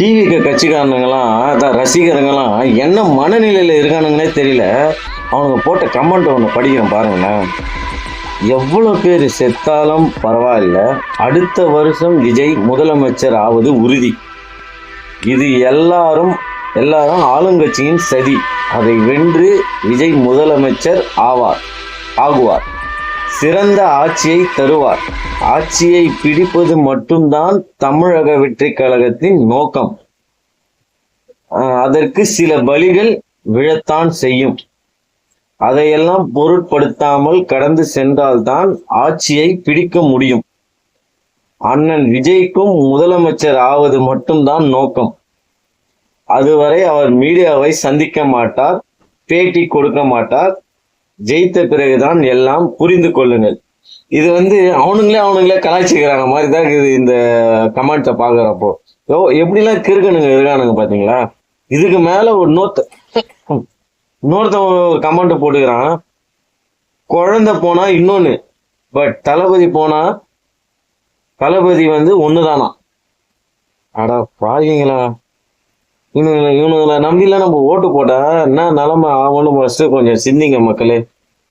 TV கட்சிக்காரனுங்களாம் அதான் ரசிகருங்கெல்லாம் என்ன மனநிலையில் இருக்கானுங்கன்னே தெரியல. அவனுங்க போட்ட கமெண்ட் ஒன்று படிக்கிறேன் பாருங்களேன். எவ்வளோ பேர் செத்தாலும் பரவாயில்ல. அடுத்த வருஷம் விஜய் முதலமைச்சர் ஆவது உறுதி. இது எல்லாரும் எல்லாரும் ஆளுங்கட்சியின் சதி. அதை வென்று விஜய் முதலமைச்சர் ஆவார் ஆகுவார். சிறந்த ஆட்சியை தருவார். ஆட்சியை பிடிப்பது மட்டும்தான் தமிழக வெற்றி கழகத்தின் நோக்கம். அதற்கு சில பலிகள் விழத்தான் செய்யும். அதையெல்லாம் பொருட்படுத்தாமல் கடந்து சென்றால்தான் ஆட்சியை பிடிக்க முடியும். அண்ணன் விஜய்க்கும் முதலமைச்சர் ஆவது மட்டும்தான் நோக்கம். அதுவரை அவர் மீடியாவை சந்திக்க மாட்டார் பேட்டி கொடுக்க மாட்டார் ஜெயித்த பிறகுதான் எல்லாம் புரிந்து கொள்ளுங்கள். இது வந்து அவனுங்களே அவனுங்களே கலாய்ச்சிக்கிறாங்க. மாதிரி தான் இருக்குது இந்த கமெண்ட்ஸை பார்க்குறப்போ. ஓ எப்படிலாம் கிறுக்கணுங்க இருக்கானுங்க பார்த்தீங்களா இதுக்கு மேலே ஒரு நோத்த இன்னொருத்தன் கமெண்ட் போட்டுக்கிறான். குழந்தை போனா இன்னொன்று பட் தளபதி போனா தளபதி வந்து ஒண்ணுதானா? அடா பாருங்களா இவனுங்களை இவனுங்களை நம்பிலாம் நம்ம ஓட்டு போட்டா என்ன நிலைமை ஆகும்னு ஃபர்ஸ்ட் கொஞ்சம் சிந்திங்க மக்களே.